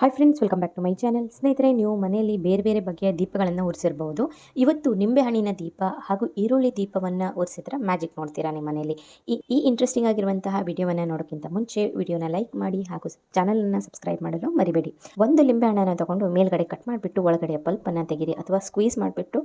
Hi friends welcome back to my channel ಸ್ನೇಹಿತರೆ, ನೀವು ಮನೆಯಲ್ಲಿ ಬೇರೆ ಬೇರೆ ಬಗೆಯ ದೀಪಗಳನ್ನು ಉರಿಸಿರ್ಬೋದು. ಇವತ್ತು ನಿಂಬೆಹಣ್ಣಿನ ದೀಪ ಹಾಗೂ ಈರುಳ್ಳಿ ದೀಪವನ್ನು ಉರಿಸಿದ್ರೆ ಮ್ಯಾಜಿಕ್ ನೋಡ್ತೀರಾ ನಿಮ್ಮ ಮನೆಯಲ್ಲಿ? ಈ ಈ ಇಂಟ್ರೆಸ್ಟಿಂಗ್ ಆಗಿರುವಂತಹ ವಿಡಿಯೋವನ್ನು ನೋಡೋಕ್ಕಿಂತ ಮುಂಚೆ ವಿಡಿಯೋನ ಲೈಕ್ ಮಾಡಿ ಹಾಗೂ ಚಾನಲನ್ನು ಸಬ್ಸ್ಕ್ರೈಬ್ ಮಾಡಲು ಮರಿಬೇಡಿ. ಒಂದು ಲಿಂಬೆಹಣ್ಣನ್ನು ತಗೊಂಡು ಮೇಲ್ಗಡೆ ಕಟ್ ಮಾಡಿಬಿಟ್ಟು ಒಳಗಡೆ ಪಲ್ಪನ್ನು ತೆಗೀರಿ ಅಥವಾ ಸ್ಕ್ವೀಸ್ ಮಾಡಿಬಿಟ್ಟು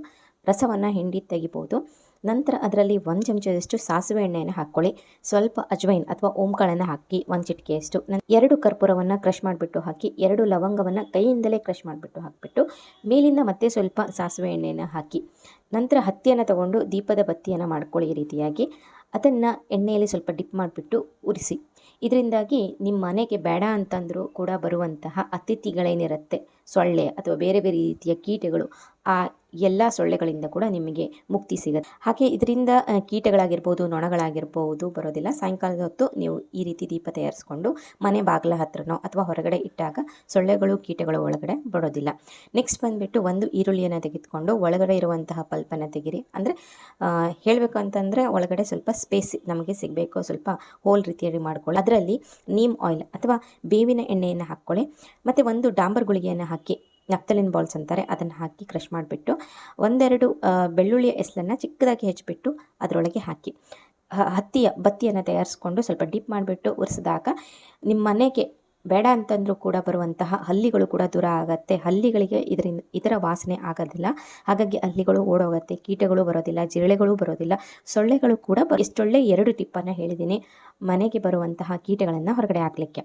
ರಸವನ್ನು ಹಿಂಡಿ ತೆಗಿಬೋದು. ನಂತರ ಅದರಲ್ಲಿ ಒಂದು ಚಮಚದಷ್ಟು ಸಾಸಿವೆ ಎಣ್ಣೆಯನ್ನು ಹಾಕ್ಕೊಳ್ಳಿ ಸ್ವಲ್ಪ ಅಜ್ವೈನ್ ಅಥವಾ ಓಂಕಾಳನ್ನು ಹಾಕಿ ಒಂದು ಚಿಟಿಕೆಯಷ್ಟು. ಎರಡು ಕರ್ಪೂರವನ್ನು ಕ್ರಷ್ ಮಾಡಿಬಿಟ್ಟು ಹಾಕಿ, ಎರಡು ಲವಂಗವನ್ನು ಕೈಯಿಂದಲೇ ಕ್ರಷ್ ಮಾಡಿಬಿಟ್ಟು ಹಾಕಿಬಿಟ್ಟು, ಮೇಲಿಂದ ಮತ್ತೆ ಸ್ವಲ್ಪ ಸಾಸಿವೆ ಎಣ್ಣೆಯನ್ನು ಹಾಕಿ. ನಂತರ ಹತ್ತಿಯನ್ನು ತಗೊಂಡು ದೀಪದ ಬತ್ತಿಯನ್ನು ಮಾಡ್ಕೊಳ್ಳಿ ರೀತಿಯಾಗಿ. ಅದನ್ನು ಎಣ್ಣೆಯಲ್ಲಿ ಸ್ವಲ್ಪ ಡಿಪ್ ಮಾಡಿಬಿಟ್ಟು ಉರಿಸಿ. ಇದರಿಂದಾಗಿ ನಿಮ್ಮ ಮನೆಗೆ ಬೇಡ ಅಂತಂದರೂ ಕೂಡ ಬರುವಂತಹ ಅತಿಥಿಗಳೇನಿರುತ್ತೆ, ಸೊಳ್ಳೆ ಅಥವಾ ಬೇರೆ ಬೇರೆ ರೀತಿಯ ಕೀಟಗಳು, ಆ ಎಲ್ಲ ಸೊಳ್ಳೆಗಳಿಂದ ಕೂಡ ನಿಮಗೆ ಮುಕ್ತಿ ಸಿಗುತ್ತೆ. ಹಾಗೆ ಇದರಿಂದ ಕೀಟಗಳಾಗಿರ್ಬೋದು, ನೊಣಗಳಾಗಿರ್ಬೋದು ಬರೋದಿಲ್ಲ. ಸಾಯಂಕಾಲದ ಹೊತ್ತು ನೀವು ಈ ರೀತಿ ದೀಪ ತಯಾರಿಸ್ಕೊಂಡು ಮನೆ ಬಾಗಿಲ ಹತ್ರನೋ ಅಥವಾ ಹೊರಗಡೆ ಇಟ್ಟಾಗ ಸೊಳ್ಳೆಗಳು, ಕೀಟಗಳು ಒಳಗಡೆ ಬರೋದಿಲ್ಲ. ನೆಕ್ಸ್ಟ್ ಬಂದುಬಿಟ್ಟು ಒಂದು ಈರುಳ್ಳಿಯನ್ನು ತೆಗೆದುಕೊಂಡು ಒಳಗಡೆ ಇರುವಂತಹ ಪಲ್ಪನ್ನು ತೆಗಿರಿ. ಅಂದರೆ ಹೇಳಬೇಕು ಅಂತಂದರೆ ಒಳಗಡೆ ಸ್ವಲ್ಪ ಸ್ಪೇಸ್ ನಮಗೆ ಸಿಗಬೇಕು. ಸ್ವಲ್ಪ ಹೋಲ್ ರೀತಿಯಲ್ಲಿ ಮಾಡ್ಕೊಳ್ಳಿ. ಅದರಲ್ಲಿ ನೀಮ್ ಆಯಿಲ್ ಅಥವಾ ಬೇವಿನ ಎಣ್ಣೆಯನ್ನು ಹಾಕ್ಕೊಳ್ಳಿ. ಮತ್ತು ಒಂದು ಡಾಂಬರ್ ಗುಳಿಗೆಯನ್ನು ಹಾಕಿ, ನಫ್ತಲಿನ್ ಬಾಲ್ಸ್ ಅಂತಾರೆ, ಅದನ್ನು ಹಾಕಿ ಕ್ರಷ್ ಮಾಡಿಬಿಟ್ಟು, ಒಂದೆರಡು ಬೆಳ್ಳುಳ್ಳಿಯ ಎಸ್ಲನ್ನು ಚಿಕ್ಕದಾಗಿ ಹೆಚ್ಚಿಬಿಟ್ಟು ಅದರೊಳಗೆ ಹಾಕಿ. ಹತ್ತಿಯ ಬತ್ತಿಯನ್ನು ತಯಾರಿಸ್ಕೊಂಡು ಸ್ವಲ್ಪ ಡಿಪ್ ಮಾಡಿಬಿಟ್ಟು ಉರಿಸಿದಾಗ ನಿಮ್ಮ ಮನೆಗೆ ಬೇಡ ಅಂತಂದರೂ ಕೂಡ ಬರುವಂತಹ ಹಲ್ಲಿಗಳು ಕೂಡ ದೂರ ಆಗತ್ತೆ. ಹಲ್ಲಿಗಳಿಗೆ ಇದರಿಂದ, ಇದರ ವಾಸನೆ ಆಗೋದಿಲ್ಲ. ಹಾಗಾಗಿ ಹಲ್ಲಿಗಳು ಓಡೋಗುತ್ತೆ. ಕೀಟಗಳು ಬರೋದಿಲ್ಲ, ಜಿರಳೆಗಳು ಬರೋದಿಲ್ಲ. ಸೊಳ್ಳೆಗಳು ಕೂಡ ಬ ಇಷ್ಟೊಳ್ಳೆ ಎರಡು ಟಿಪ್ಪನ್ನು ಹೇಳಿದ್ದೀನಿ. ಮನೆಗೆ ಬರುವಂತಹ ಕೀಟಗಳನ್ನು ಹೊರಗಡೆ ಹಾಕಲಿಕ್ಕೆ.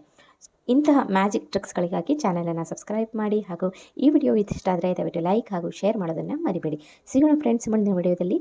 ಇಂತಹ ಮ್ಯಾಜಿಕ್ ಟ್ರಿಕ್ಸ್ಗಳಿಗಾಗಿ ಚಾನಲನ್ನು ಸಬ್ಸ್ಕ್ರೈಬ್ ಮಾಡಿ ಹಾಗೂ ಈ ವಿಡಿಯೋ ಇದಿಷ್ಟ ಆದರೆ ದಯವಿಟ್ಟು ಲೈಕ್ ಹಾಗೂ ಶೇರ್ ಮಾಡೋದನ್ನು ಮರಿಬೇಡಿ. ಸಿಗೋಣ ಫ್ರೆಂಡ್ಸ್ ಮುಂದಿನ ವಿಡಿಯೋದಲ್ಲಿ.